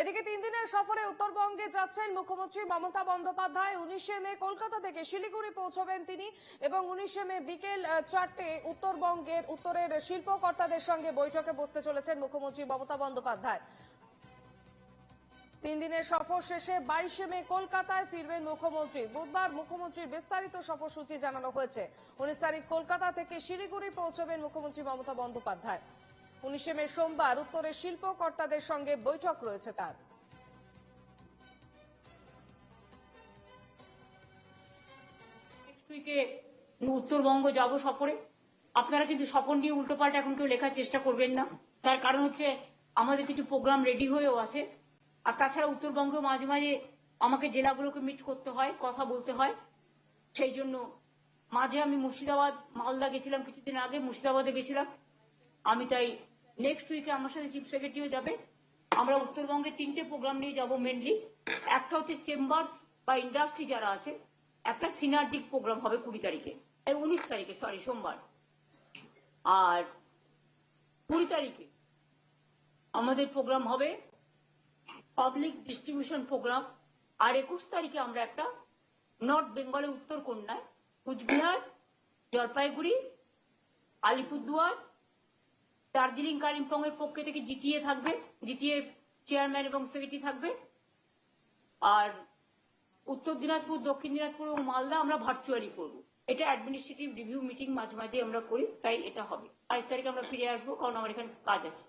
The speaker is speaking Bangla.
এদিকে তিন দিনের সফরে উত্তরবঙ্গে যাচ্ছেন মুখ্যমন্ত্রী মমতা বন্দ্যোপাধ্যায়। উনিশে মে কলকাতা থেকে শিলিগুড়ি পৌঁছবেন তিনি এবং উনিশে মে বিকেল চারটে উত্তরবঙ্গের উত্তরের শিল্পকর্তাদের সঙ্গে বৈঠকে বসতে চলেছেন মুখ্যমন্ত্রী মমতা বন্দ্যোপাধ্যায়। তিন দিনের সফর শেষে বাইশে মে কলকাতায় ফিরবেন মুখ্যমন্ত্রী। বুধবার মুখ্যমন্ত্রীর বিস্তারিত সফরসূচি জানানো হয়েছে। উনিশ তারিখ কলকাতা থেকে শিলিগুড়ি পৌঁছবেন মুখ্যমন্ত্রী মমতা বন্দ্যোপাধ্যায়। উনিশে মে সোমবার উত্তরের শিল্পকর্তাদের সঙ্গে বৈঠক রয়েছে তার। উত্তরবঙ্গ যাব সফরে। আপনারা কিন্তু সফর নিয়ে উল্টোপাল্টা এখন কেউ লেখার চেষ্টা করবেন না। তার কারণ হচ্ছে আমাদের কিছু প্রোগ্রাম রেডি হয়েও আছে। আর তাছাড়া উত্তরবঙ্গে মাঝে মাঝে আমাকে জেলাগুলোকে মিট করতে হয়, কথা বলতে হয়। সেই জন্য মাঝে আমি মুর্শিদাবাদ, মালদা গেছিলাম কিছুদিন আগে, মুর্শিদাবাদে গেছিলাম। আমি তাই নেক্সট উইকে আমার সাথে চিফ সেক্রেটারিও যাবে। আমরা উত্তরবঙ্গে তিনটে প্রোগ্রাম নিয়ে যাব মেনলি একটা হচ্ছে চেম্বার বা ইন্ডাস্ট্রি যারা আছে, একটা সিনার্জিক প্রোগ্রাম হবে কুড়ি তারিখে। উনিশ তারিখে সরি সোমবার। আর কুড়ি তারিখে আমাদের প্রোগ্রাম হবে পাবলিক ডিস্ট্রিবিউশন প্রোগ্রাম আর একুশ তারিখে আমরা একটা নর্থ বেঙ্গলের উত্তর কন্যায়, কুচবিহার, জলপাইগুড়ি, আলিপুরদুয়ার দার্জিলিং কালিম্পং এর পক্ষে থেকে জিটিএ থাকবে জিটিএ চেয়ারম্যান এবং সেক্রেটারি থাকবে। আর উত্তর দিনাজপুর, দক্ষিণ দিনাজপুর এবং মালদা আমরা ভার্চুয়ালি করব। এটা অ্যাডমিনিস্ট্রেটিভ রিভিউ মিটিং মাঝে মাঝে আমরা করি, তাই এটা হবে। বাইশ তারিখে আমরা ফিরে আসব, কারণ আমার এখানে কাজ আছে।